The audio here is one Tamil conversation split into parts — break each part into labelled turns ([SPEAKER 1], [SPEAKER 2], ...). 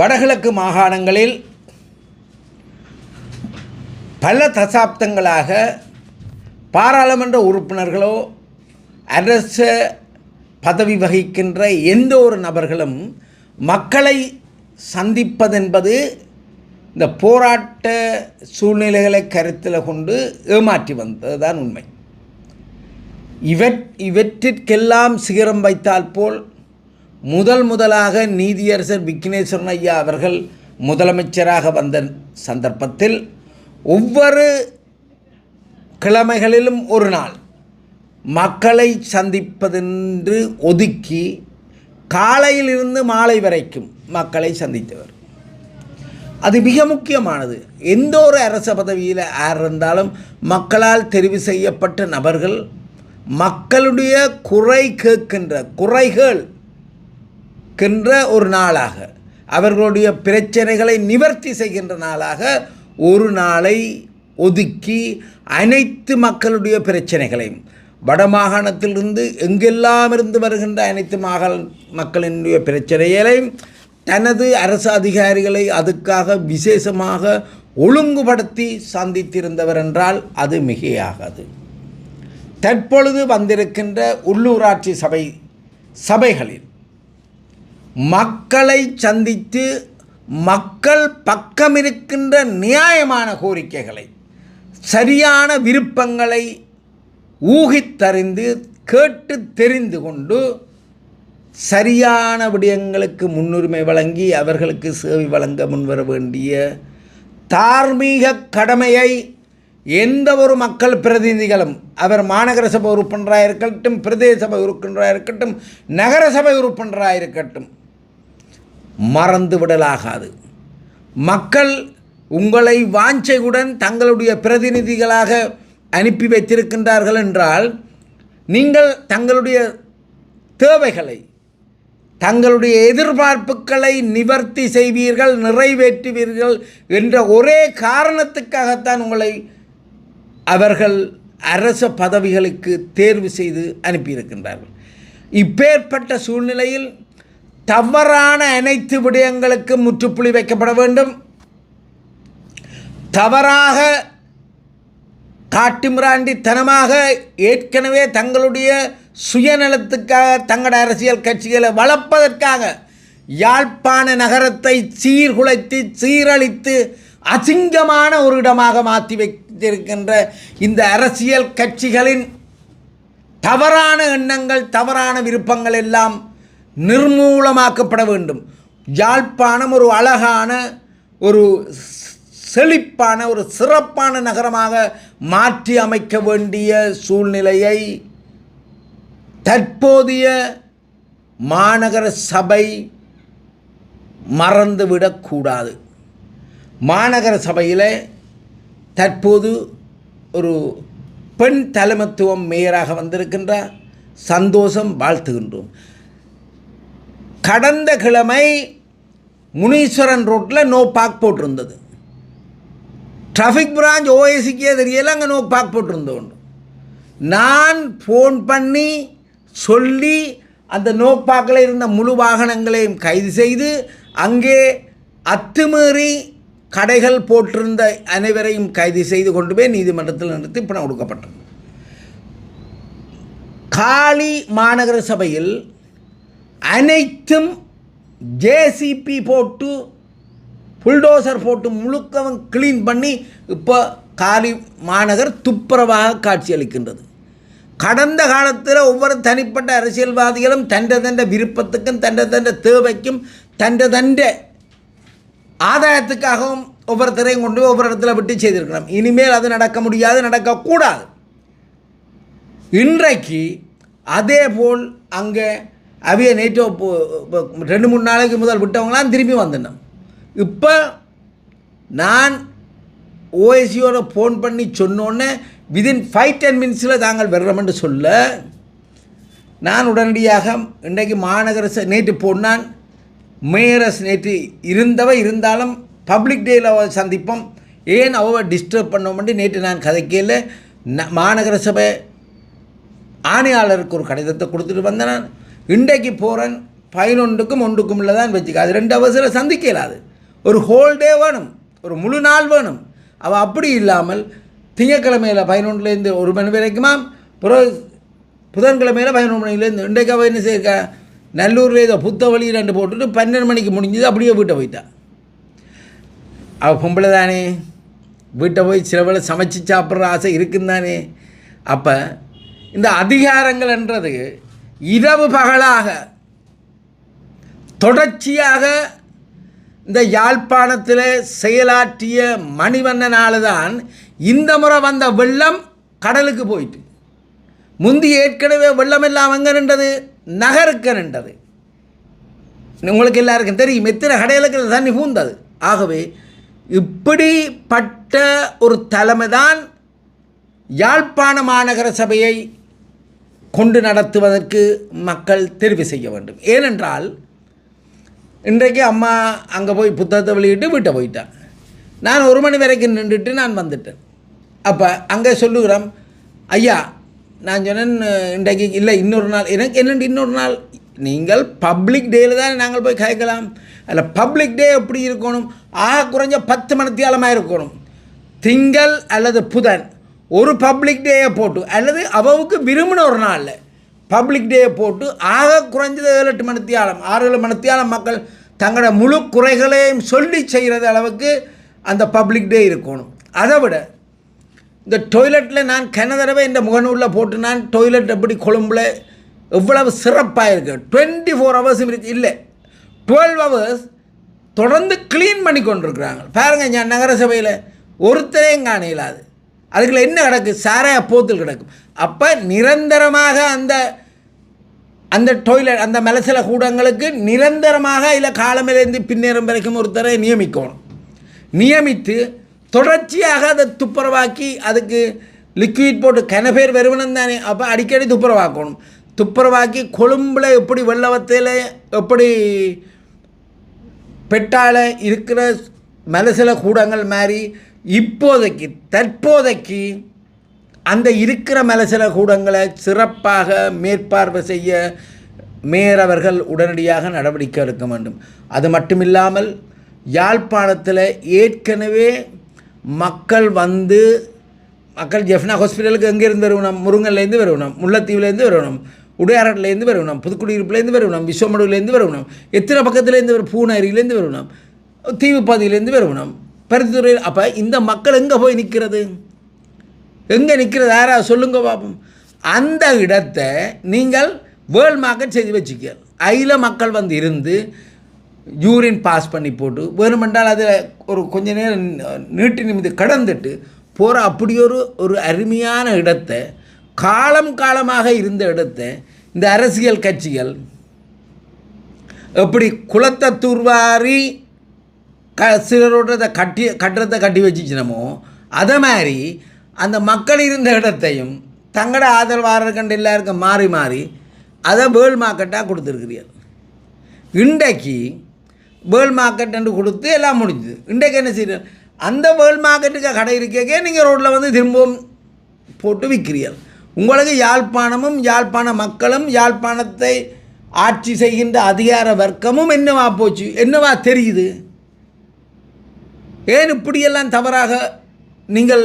[SPEAKER 1] வடகிழக்கு மாகாணங்களில் பல தசாப்தங்களாக பாராளுமன்ற உறுப்பினர்களோ அரச பதவி வகிக்கின்ற எந்த ஒரு நபர்களும் மக்களை சந்திப்பதென்பது இந்த போராட்ட சூழ்நிலைகளை கருத்தில் கொண்டு ஏமாற்றி வந்ததுதான் உண்மை. இவற் இவற்றிற்கெல்லாம் சிகரம் வைத்தால் போல் முதல் முதலாக நீதியரசர் விக்னேஸ்வரன் ஐயா அவர்கள் முதலமைச்சராக வந்த சந்தர்ப்பத்தில் ஒவ்வொரு கிழமைகளிலும் ஒரு நாள் மக்களை சந்திப்பதென்று ஒதுக்கி காலையிலிருந்து மாலை வரைக்கும் மக்களை சந்தித்தவர். அது மிக முக்கியமானது. எந்த ஒரு அரச பதவியில் யார் இருந்தாலும் மக்களால் தெரிவு செய்யப்பட்ட நபர்கள் மக்களுடைய குறை கேட்கின்ற குறைகள் கின்ற ஒரு நாளாக அவர்களுடைய பிரச்சனைகளை நிவர்த்தி செய்கின்ற நாளாக ஒரு நாளை ஒதுக்கி அனைத்து மக்களுடைய பிரச்சனைகளையும் வடமாகாணத்திலிருந்து எங்கெல்லாம் இருந்து வருகின்ற அனைத்து மாகாண மக்களினுடைய பிரச்சனைகளையும் தனது அரசு அதிகாரிகளை அதுக்காக விசேஷமாக ஒழுங்குபடுத்தி சந்தித்திருந்தவர் என்றால் அது மிகையாகாது. தற்பொழுது வந்திருக்கின்ற உள்ளூராட்சி சபை சபைகளில் மக்களை சந்தித்து மக்கள் பக்கம் இருக்கின்ற நியாயமான கோரிக்கைகளை சரியான விருப்பங்களை ஊகித்தறிந்து கேட்டு தெரிந்து கொண்டு சரியான விடயங்களுக்கு முன்னுரிமை வழங்கி அவர்களுக்கு சேவை வழங்க முன்வர வேண்டிய தார்மீக கடமையை எந்த ஒரு மக்கள் பிரதிநிதிகளும் அவர் மாநகர சபை உறுப்பினராக இருக்கட்டும் பிரதேச சபை உறுப்பினராக இருக்கட்டும் நகர சபை உறுப்பினராக இருக்கட்டும் மறந்து விடலாகாது. மக்கள் உங்களை வாஞ்சையுடன் தங்களுடைய பிரதிநிதிகளாக அனுப்பி வைத்திருக்கின்றார்கள் என்றால் நீங்கள் தங்களுடைய தேவைகளை தங்களுடைய எதிர்பார்ப்புகளை நிவர்த்தி செய்வீர்கள் நிறைவேற்றுவீர்கள் என்ற ஒரே காரணத்துக்காகத்தான் உங்களை அவர்கள் அரச பதவிகளுக்கு தேர்வு செய்து அனுப்பியிருக்கின்றார்கள். இப்பேற்பட்ட சூழ்நிலையில் தவறான அனைத்து விடயங்களுக்கும் முற்றுப்புள்ளி வைக்கப்பட வேண்டும். தவறாக காட்டுமிராண்டித்தனமாக ஏற்கனவே தங்களுடைய சுயநலத்துக்காக தங்களோட அரசியல் கட்சிகளை வளர்ப்பதற்காக யாழ்ப்பாண நகரத்தை சீர்குலைத்து சீரழித்து அசிங்கமான ஒரு இடமாக மாற்றி வைத்திருக்கின்ற இந்த அரசியல் கட்சிகளின் தவறான எண்ணங்கள் தவறான விருப்பங்கள் எல்லாம் நிர்மூலமாக்கப்பட வேண்டும். யாழ்ப்பாணம் ஒரு அழகான ஒரு செழிப்பான ஒரு சிறப்பான நகரமாக மாற்றி அமைக்க வேண்டிய சூழ்நிலையை தற்போதைய மாநகர சபை மறந்துவிடக்கூடாது. மாநகர சபையில் தற்போது ஒரு பெண் தலைமத்துவம் மேயராக வந்திருக்கின்ற சந்தோஷம் வாழ்த்துகின்றோம். கடந்த கிழமை முனீஸ்வரன் ரோட்டில் நோ பார்க் போட்டிருந்தது. டிராஃபிக் பிரான்ச் ஓஎஸ்சிக்கே தெரியல அங்கே நோ பார்க் போட்டிருந்தோம் நான் ஃபோன் பண்ணி சொல்லி அந்த நோ இருந்த முழு வாகனங்களையும் கைது செய்து அங்கே அத்துமீறி கடைகள் போட்டிருந்த அனைவரையும் கைது செய்து கொண்டு போய் நீதிமன்றத்தில் நிறுத்தி பணம் கொடுக்கப்பட்டது காலி மாநகர சபையில் அனைத்தும் ஜேசிபி போட்டு புல்டோசர் போட்டு முழுக்கவும் க்ளீன் பண்ணி இப்போ காலி மாநகர் துப்புரவாக காட்சியளிக்கின்றது. கடந்த காலத்தில் ஒவ்வொரு தனிப்பட்ட அரசியல்வாதிகளும் தண்ட தண்ட விருப்பத்துக்கும் தண்ட தண்ட தேவைக்கும் தண்ட தண்ட ஆதாயத்துக்காகவும் ஒவ்வொருத்தரையும் கொண்டு போய் ஒவ்வொரு இடத்துல விட்டு செய்திருக்கணும் இனிமேல் அது நடக்க முடியாது நடக்கக்கூடாது. இன்றைக்கு அதே போல் அங்கே அவிய நேற்று ரெண்டு மூணு நாளைக்கு முதல் விட்டவங்களாம் திரும்பி வந்துடணும். இப்போ நான் ஓஎஸ்சியோட ஃபோன் பண்ணி சொன்னோன்னே விதின் ஃபைவ் டென் மினிட்ஸில் தாங்கள் வர்றோம்னு சொல்ல நான் உடனடியாக இன்றைக்கு மாநகர ச நேற்று போனான். மேயரஸ் நேற்று இருந்தவ இருந்தாலும் பப்ளிக் டேயில் அவ சந்திப்போம். ஏன் அவ டிஸ்டர்ப் பண்ணோம்னு நேற்று நான் கதைக்கையில் ந மாநகர சபை ஆணையாளருக்கு ஒரு கடிதத்தை கொடுத்துட்டு வந்தேன் நான். இன்றைக்கு போகிறேன் பதினொன்றுக்கும் ஒன்றுக்கும் உள்ள தான் வச்சுக்க அது ரெண்டு அவசரம் சந்திக்க இயலாது ஒரு ஹோல் டே வேணும் ஒரு முழு நாள் வேணும். அவள் அப்படி இல்லாமல் திங்கக்கிழமையில் பதினொன்றுலேருந்து ஒரு மணி வரைக்குமா? பிறகு புதன்கிழமையில் பதினொன்று மணிலேருந்து இன்றைக்கு அவள் என்ன செய்யிருக்கா நல்லூரில் ஏதோ புத்த வழி ரெண்டு போட்டுட்டு பன்னெண்டு மணிக்கு முடிஞ்சது அப்படியே வீட்டை போயிட்டா அவள் பொம்பளை தானே. வீட்டை போய் சில வேளை சமைச்சு சாப்பிட்ற ஆசை இருக்குன்னு தானே. அப்போ இந்த அதிகாரங்கள்ன்றது இரவு பகலாக தொடர்ச்சியாக இந்த யாழ்ப்பாணத்தில் செயலாற்றிய மணிவண்ணனால தான் இந்த முறை வந்த வெள்ளம் கடலுக்கு போயிட்டு. முந்தி ஏற்கனவே வெள்ளம் எல்லாம் அங்கே நின்றது நகருக்கு நின்றது. உங்களுக்கு எல்லாருக்கும் தெரியும் எத்தனை கடையிலுக்கு தண்ணி பூந்தது. ஆகவே இப்படிப்பட்ட ஒரு தலைமை தான் யாழ்ப்பாண மாநகர சபையை கொண்டு நடத்துவதற்கு மக்கள் தெரிவு செய்ய வேண்டும். ஏனென்றால் இன்றைக்கு அம்மா அங்கே போய் புத்தகத்தை வெளியிட்டு வீட்டை போயிட்டான் நான் ஒரு மணி வரைக்கும் நின்றுட்டு நான் வந்துட்டேன். அப்போ அங்கே சொல்லுகிறோம் ஐயா நான் சொன்னேன் இன்றைக்கு இல்லை இன்னொரு நாள். எனக்கு என்னென்று இன்னொரு நாள்? நீங்கள் பப்ளிக் டேயில் தான் நாங்கள் போய் கேட்கலாம். அதில் பப்ளிக் டே எப்படி இருக்கணும்? ஆக குறைஞ்ச பத்து மணித்தியாலமாக இருக்கணும். திங்கள் அல்லது புதன். ஒரு பப்ளிக் டேயை போட்டு அல்லது அவவுக்கு விரும்பின ஒரு நாளில் பப்ளிக் டேயை போட்டு ஆக குறைஞ்சது ஏழு எட்டு மணித்தியாலம் ஆறு ஏழு மணித்தியாலம் மக்கள் தங்களோட முழு குறைகளையும் சொல்லி செய்கிறது அளவுக்கு அந்த பப்ளிக் டே இருக்கணும். அதை விட இந்த டொய்லெட்டில் நான் கன தடவை இந்த முகநூலில் போட்டு நான் டொய்லெட் எப்படி கொழும்புல எவ்வளவு சிறப்பாக இருக்கு டுவெண்ட்டி ஃபோர் ஹவர்ஸும் இருக்கு இல்லை. டுவெல் ஹவர்ஸ் தொடர்ந்து க்ளீன் பண்ணி கொண்டிருக்கிறாங்க. பாருங்கள் ஞான் நகரசபையில் ஒருத்தரையும் காண இயலாது. அதுக்குள்ள என்ன கிடக்கு? சாராய போத்தல் கிடக்கும் அப்போ நிரந்தரமாக அந்த அந்த டொய்லெட் அந்த மலசில கூடங்களுக்கு நிரந்தரமாக இல்லை காலமிலேருந்து பின்னேறும் வரைக்கும் ஒருத்தரை நியமிக்கணும். நியமித்து தொடர்ச்சியாக அதை துப்புரவாக்கி அதுக்கு லிக்விட் போட்டு கன பேர் வருவனும் தானே அப்போ அடிக்கடி துப்புரவாக்கணும். துப்புரவாக்கி கொழும்பில் எப்படி வெள்ளவத்தையில் எப்படி பெட்டால இருக்கிற மலசில கூடங்கள் மாதிரி இப்போதைக்கு தற்போதைக்கு அந்த இருக்கிற மலசில கூடங்களை சிறப்பாக மேற்பார்வை செய்ய மேயரவர்கள் உடனடியாக நடவடிக்கை எடுக்க வேண்டும். அது மட்டுமில்லாமல் யாழ்ப்பாணத்தில் ஏற்கனவே மக்கள் வந்து மக்கள் ஜெஃப்னா ஹாஸ்பிட்டலுக்கு எங்கேருந்து வருவணும் முருங்கல்லேருந்து வருவணும் முல்லைத்தீவுலேருந்து வருவணும் உடையாரட்லேருந்து வருவணும் புதுக்குடியிருப்புலேருந்து வருவணும் விஸ்வமடுவிலேருந்து வருவணும் எத்தனை பக்கத்துலேருந்து வரும் பூனேரியிலேருந்து வருவணும் தீவுப்பாதையிலேருந்து வருவணும் பருத்தித்துறையில் அப்போ இந்த மக்கள் எங்கே போய் நிற்கிறது எங்கே நிற்கிறது யாரா? சொல்லுங்க பார்ப்போம் அந்த இடத்தை நீங்கள் வேர்ல்ட் மார்க்கெட் செய்து வச்சுக்க. அதில் மக்கள் வந்து இருந்து யூரின் பாஸ் பண்ணி போட்டு வேணுமென்றால் அதில் ஒரு கொஞ்ச நேரம் நீட்டி நிமிந்து கடந்துட்டு போகிற அப்படி ஒரு ஒரு அருமையான இடத்தை காலம் காலமாக இருந்த இடத்தை இந்த அரசியல் கட்சிகள் எப்படி குளத்தை தூர்வாரி க சிலரோட்டத்தை கட்டி கட்டுறதை கட்டி வச்சுச்சினமோ அதை மாதிரி அந்த மக்கள் இருந்த இடத்தையும் தங்களோட ஆதரவாளர்கள் எல்லாருக்கும் மாறி மாறி அதை வேர்ல் மார்க்கெட்டாக கொடுத்துருக்கிறீர்கள் இன்றைக்கு வேர்ல் மார்க்கெட் என்று கொடுத்து எல்லாம் முடிஞ்சுது. இன்றைக்கு என்ன செய்யணும் அந்த வேர்ல் மார்க்கெட்டுக்கு கடை இருக்கே நீங்கள் ரோட்டில் வந்து திரும்பவும் போட்டு விற்கிறீர்கள் உங்களுக்கு யாழ்ப்பாணமும் யாழ்ப்பாண மக்களும் யாழ்ப்பாணத்தை ஆட்சி செய்கின்ற அதிகார வர்க்கமும் என்னவா போச்சு என்னவா தெரியுது? ஏன் இப்படியெல்லாம் தவறாக நீங்கள்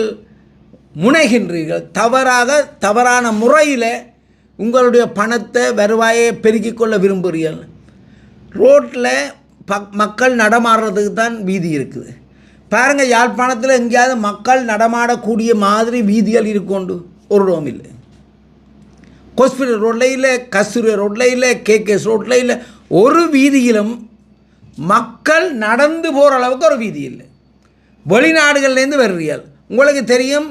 [SPEAKER 1] முனைகின்றீர்கள்? தவறாக தவறான முறையில் உங்களுடைய பணத்தை வருவாயை பெருக்கிக் கொள்ள விரும்புகிறீர்கள். ரோட்டில் பக் மக்கள் நடமாடுறதுக்கு தான் வீதி இருக்குது. பாருங்கள் யாழ்ப்பாணத்தில் எங்கேயாவது மக்கள் நடமாடக்கூடிய மாதிரி வீதிகள் இருக்கோண்டு ஒரு ரோம் இல்லை. ஹாஸ்பிட்டல் ரோட்டில் இல்லை கஸ்தூரி ரோட்டில் இல்லை கேகேஎஸ் ரோட்டில் இல்லை. ஒரு வீதியிலும் மக்கள் நடந்து போகிற அளவுக்கு ஒரு வீதி இல்லை. வெளிநாடுகள்லேருந்து வருறீர்கள். உங்களுக்கு தெரியும்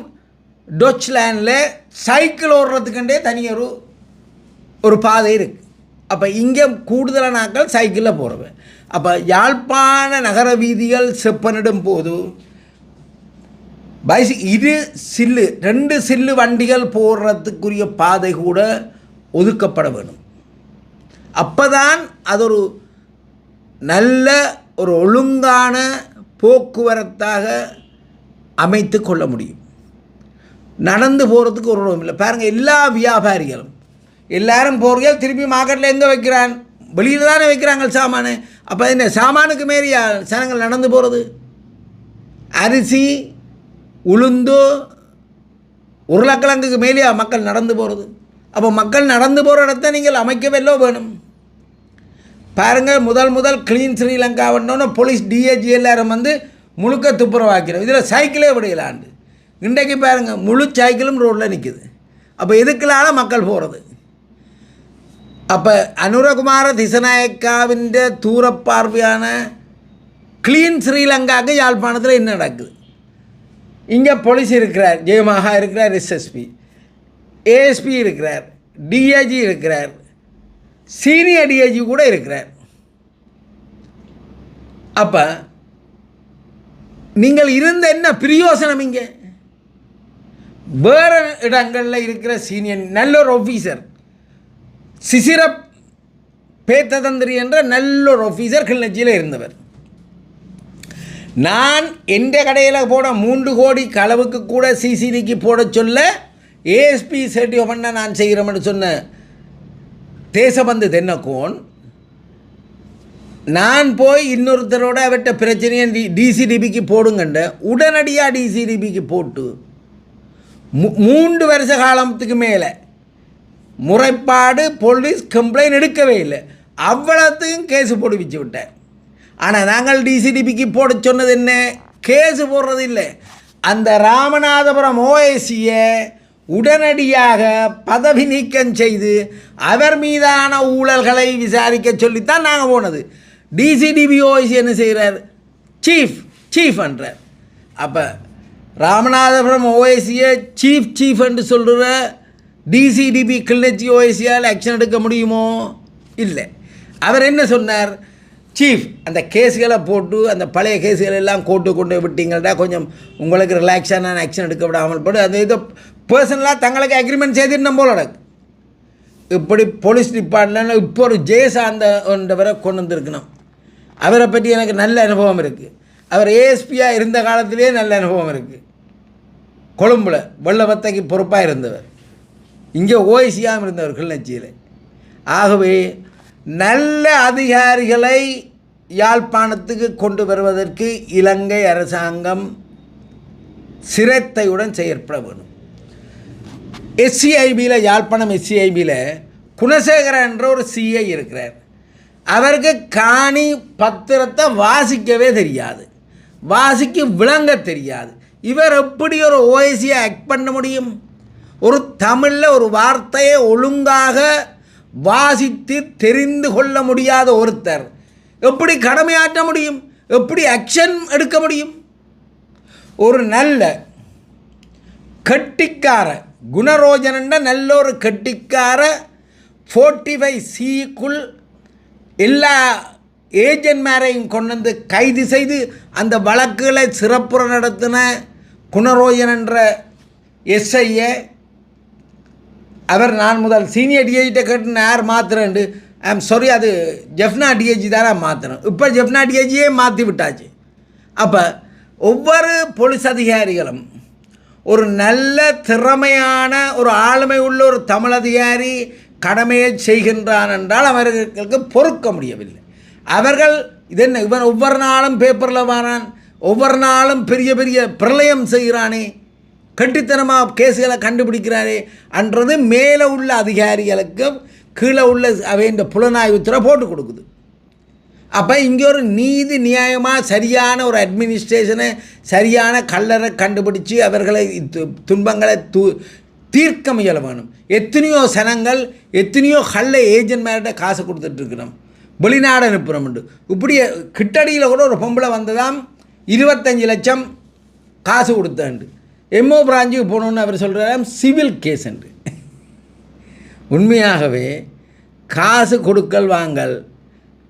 [SPEAKER 1] டொச்லேண்டில் சைக்கிள் ஓடுறதுக்குண்டே தனியொரு ஒரு பாதை இருக்குது அப்போ இங்கே கூடுதலான நாட்கள் சைக்கிளில் போகிறவன் அப்போ யாழ்ப்பாண நகர வீதிகள் செப்பனிடும் போது பைசி இரு சில்லு ரெண்டு சில்லு வண்டிகள் போடுறதுக்குரிய பாதை கூட ஒதுக்கப்பட வேணும் அப்போ தான் அது ஒரு நல்ல ஒரு ஒழுங்கான போக்குவரத்தாக அமைத்து கொள்ள முடியும். நடந்து போகிறதுக்கு ஒரு இடம் இல்லை. பாருங்கள் எல்லா வியாபாரிகளும் எல்லாரும் போகிறீர்கள் திருப்பி மார்க்கெட்டில் எங்கே வைக்கிறான்? வெளியில் தானே வைக்கிறாங்க சாமானு. அப்போ என்ன சாமானுக்கு மாரி சனங்கள் நடந்து போகிறது அரிசி உளுந்து உருளைக்கிழங்குக்கு மேலேயா மக்கள் நடந்து போகிறது அப்போ மக்கள் நடந்து போகிற இடத்த நீங்கள் அமைக்கவெல்லோ வேணும். பாருங்கள் முதல் முதல் க்ளீன் ஸ்ரீலங்காவன்னொன்னு போலீஸ் டிஏஜி எல்லாரும் வந்து முழுக்க துப்புரவாக்கிறோம் இதில் சைக்கிளே விடையிலாண்டு இன்றைக்கு பாருங்கள் முழு சைக்கிளும் ரோட்டில் நிற்குது அப்போ எதுக்குலால மக்கள் போகிறது அப்போ அனுரகுமார திசநாயக்காவின் தூரப்பார்வையான க்ளீன் ஸ்ரீலங்காவுக்கு யாழ்ப்பாணத்தில் என்ன நடக்குது? இங்கே போலீஸ் இருக்கிறார் ஜெயமகா இருக்கிறார் எஸ்எஸ்பி ஏஎஸ்பி இருக்கிறார் டிஐஜி இருக்கிறார் சீனியர் டிஐஜி கூட இருக்கிறார். அப்போ நீங்கள் இருந்த என்ன பிரயோசனம் இங்கே? வேறு இடங்களில் இருக்கிற சீனியர் நல்ல ஒரு ஆஃபீஸர் சிசிர பேத்ததந்திரி என்ற நல்ல ஒரு ஆஃபீஸர் கிளிநொச்சியில் இருந்தவர். நான் எந்த கடையில் போட மூன்று கோடி களவுக்கு கூட சிசிடிக்கு போட சொல்ல ஏஎஸ்பி சர்டிஃபை பண்ண நான் செய்கிறோம்னு சொன்ன தேசபந்து தென்னக்கோன் நான் போய் இன்னொருத்தரோட அவர்கிட்ட பிரச்சனையை டி டிசிடிபிக்கு போடுங்கண்ட உடனடியாக டிசிடிபிக்கு போட்டு மூ மூன்று வருஷ காலத்துக்கு மேலே முறைப்பாடு போலீஸ் கம்ப்ளைண்ட் எடுக்கவே இல்லை. அவ்வளோத்துக்கும் கேஸ் போட்டு வச்சு விட்டேன் ஆனால் நாங்கள் டிசிடிபிக்கு போட சொன்னது என்ன? கேஸ் போடுறது இல்லை. அந்த ராமநாதபுரம் ஓஎஸ்சியை உடனடியாக பதவி நீக்கம் செய்து அவர் மீதான ஊழல்களை விசாரிக்க சொல்லித்தான் நாங்கள் போனது. டிசிடிபி என்ன செய்கிறார் சீஃப் சீஃப் என்றார். அப்போ ராமநாதபுரம் ஓஎஸ்சியை சீஃப் சீஃப் என்று சொல்கிற டிசிடிபி கிளிநொச்சி ஓஎஸ்சியால் ஆக்ஷன் எடுக்க முடியுமோ? இல்லை. அவர் என்ன சொன்னார்? சீஃப் அந்த கேஸுகளை போட்டு அந்த பழைய கேஸுகள் எல்லாம் கோர்ட்டு கொண்டு விட்டீங்கள்டா கொஞ்சம் உங்களுக்கு ரிலாக்ஸான ஆக்ஷன் எடுக்க விடாமல் போட்டு அது ஏதோ பர்சனலாக தங்களுக்கு அக்ரிமெண்ட் செய்திருந்தோம் போல நடக்கு இப்படி போலீஸ் டிபார்ட்மெண்ட்டில் இப்போ ஒரு ஜெயசாந்தவரை கொண்டு வந்திருக்கணும். அவரை பற்றி எனக்கு நல்ல அனுபவம் இருக்குது அவர் ஏஎஸ்பியாக இருந்த காலத்திலே நல்ல அனுபவம் இருக்குது கொழும்பில் வெள்ளவத்தைக்கு பொறுப்பாக இருந்தவர். இங்கே ஓய்சியாமல் இருந்தவர் கிளிநொச்சியில் ஆகவே நல்ல அதிகாரிகளை யாழ்ப்பாணத்துக்கு கொண்டு வருவதற்கு இலங்கை அரசாங்கம் சிரத்தையுடன் செயற்பட வேணும். எஸ்சிஐபியில் யாழ்ப்பாணம் எஸ்சிஐபியில் குணசேகரன் என்ற ஒரு சிஐ இருக்கிறார். அவருக்கு காணி பத்திரத்தை வாசிக்கவே தெரியாது. வாசிக்க விளங்க தெரியாது. இவர் எப்படி ஒரு ஓஎஸ்சியை ஆக்ட் பண்ண முடியும்? ஒரு தமிழில் ஒரு வார்த்தையை ஒழுங்காக வாசித்து தெரிந்து கொள்ள முடியாத ஒருத்தர். எப்படி கடமையாற்ற முடியும்? எப்படி ஆக்ஷன் எடுக்க முடியும்? ஒரு நல்ல கட்டிக்கார குணரோஜனண்ட நல்ல ஒரு கட்டிக்கார ஃபோர்ட்டி ஃபைவ் சிக்குள் எல்லா ஏஜென்ட்மாரையும் கொண்டு வந்து கைது செய்து அந்த வழக்குகளை சிறப்புற நடத்தின குணரோஜன் என்ற எஸ்ஐயை அவர் நான் முதல் சீனியர் டிஏஜிட்ட கேட்டு யார் மாத்துறேன்ட்டு? ஐம் சாரி அது ஜெஃப்னா டிஏஜி தானே மாற்றுறேன் இப்போ ஜெஃப்னா டிஏஜியே மாற்றி விட்டாச்சு. அப்போ ஒவ்வொரு போலீஸ் அதிகாரிகளும் ஒரு நல்ல திறமையான ஒரு ஆளுமை உள்ள ஒரு தமிழ் அதிகாரி கடமையை செய்கின்றான் என்றால் அவர்களுக்கு பொறுக்க முடியவில்லை. அவர்கள் இதென்ன இவன் ஒவ்வொரு நாளும் பேப்பரில் வரான் ஒவ்வொரு நாளும் பெரிய பெரிய பிரளயம் செய்கிறானே கட்டித்தனமாக கேஸுகளை கண்டுபிடிக்கிறாரே அன்றது மேலே உள்ள அதிகாரிகளுக்கு கீழே உள்ள அவை இந்த புலனாய்வுத்துறை போட்டு கொடுக்குது. அப்போ இங்கே ஒரு நீதி நியாயமாக சரியான ஒரு அட்மினிஸ்ட்ரேஷனை சரியான கல்லரை கண்டுபிடிச்சு அவர்களை து- துன்பங்களை து தீர்க்க முயல வேணும். எத்தனையோ சனங்கள் எத்தனையோ கள்ள ஏஜென்ட் மேட்ட காசு கொடுத்துட்ருக்கிறோம் வெளிநாடு அனுப்புகிறோம்ண்டு இப்படி கிட்டடியில் கூட ஒரு பொம்பளை வந்ததாம் இருபத்தஞ்சி லட்சம் காசு கொடுத்தாண்டு எம்ஓ பிராஞ்சுக்கு போகணுன்னு அவர் சொல்கிறாராம் சிவில் கேஸ் என்று. உண்மையாகவே காசு கொடுக்கல் வாங்கல்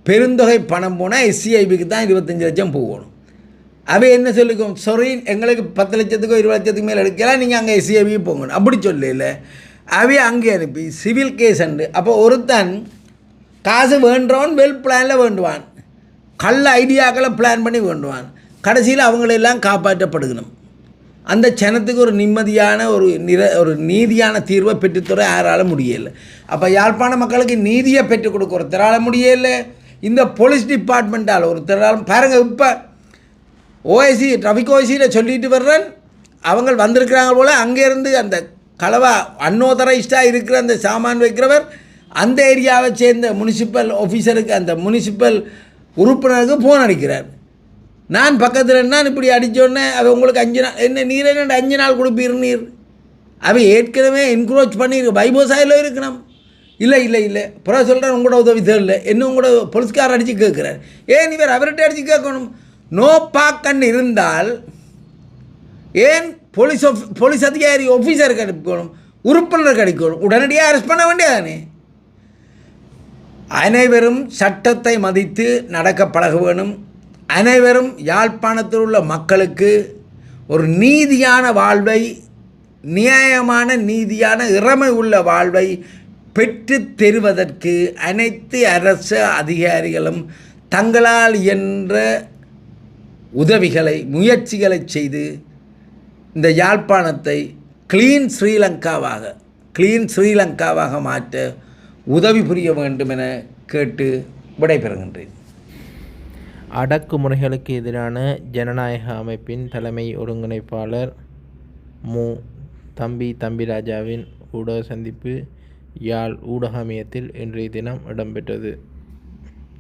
[SPEAKER 1] பெருந்தொகை பணம் போனால் எஸ்சிஐபிக்கு தான் இருபத்தஞ்சி லட்சம் போகணும் அவை என்ன சொல்லிக்கும்? சாரி எங்களுக்கு பத்து லட்சத்துக்கோ இருபது லட்சத்துக்கு மேலே எடுக்கலாம் நீங்கள் அங்கே எஸ்சிஐபிக்கு போகணும் அப்படி சொல்லல அவை அங்கே அனுப்பி சிவில் கேஸ் அண்டு அப்போ ஒருத்தன் காசு வேண்டவன் வெல் பிளானில் வேண்டுவான். கள்ள ஐடியாக்களை பிளான் பண்ணி வேண்டுவான். கடைசியில் அவங்களெல்லாம் காப்பாற்றப்படுகணும். அந்த சனத்துக்கு ஒரு நிம்மதியான ஒரு நிற ஒரு நீதியான தீர்வை பெற்றுத்தர யாரால முடியலை. அப்போ யாழ்ப்பாண மக்களுக்கு நீதியை பெற்றுக் கொடுக்க முடியலை. இந்த போலீஸ் டிபார்ட்மெண்ட்டால் ஒருத்தரால் பாருங்கள் இப்போ ஓஎஸ்சி டிராஃபிக் ஓஎஸ்சியில் சொல்லிட்டு வர்றேன். அவங்க வந்திருக்கிறாங்க போல் அங்கேருந்து அந்த களவா அன்னோதரைஸ்டாக இருக்கிற அந்த சாமான் வைக்கிறவர் அந்த ஏரியாவை சேர்ந்த முனிசிபல் ஆஃபீஸருக்கு அந்த முனிசிபல் உறுப்பினருக்கு ஃபோன் அடிக்கிறார். நான் பக்கத்தில் நான் இப்படி அடித்தோடனே அவ உங்களுக்கு அஞ்சு நாள் என்ன நீர் என்ன அஞ்சு நாள் கொடுப்பீர் நீர்? அவ ஏற்கனவே என்க்ரோச் பண்ணியிருக்கு பைபோசாயில் இருக்கணும். இல்லை இல்லை இல்லை. அப்புறம் சொல்கிறேன் உங்களோட உதவி தேவையில்லை. என்ன உங்களோட போலீஸ்காரர் அடித்து கேட்குறாரு? ஏன் இவர் அவர்கிட்ட அடித்து கேட்கணும்? நோ பாக்கன்னு இருந்தால் ஏன் போலீஸ் போலீஸ் அதிகாரி ஆஃபீஸர் கிடைக்கணும் உறுப்பினர் கிடைக்கணும் உடனடியாக அரெஸ்ட் பண்ண வேண்டியதானே? அனைவரும் சட்டத்தை மதித்து நடக்க பழக வேணும். அனைவரும் யாழ்ப்பாணத்தில் உள்ள மக்களுக்கு ஒரு நீதியான வாழ்வை நியாயமான நீதியான இறமை உள்ள வாழ்வை பெற்று தருவதற்கு அனைத்து அரசு அதிகாரிகளும் தங்களால் என்ற உதவிகளை முயற்சிகளை செய்து இந்த யாழ்ப்பாணத்தை கிளீன் ஸ்ரீலங்காவாக கிளீன் ஸ்ரீலங்காவாக மாற்ற உதவி புரிய வேண்டும் என கேட்டு விடைபெறுகின்றேன்.
[SPEAKER 2] அடக்குமுறைகளுக்கு எதிரான ஜனநாயக அமைப்பின் தலைமை ஒருங்கிணைப்பாளர் மு. தம்பி தம்பிராஜாவின் ஊடக சந்திப்பு யாழ் ஊடக மையத்தில் இன்றைய தினம் இடம்பெற்றது.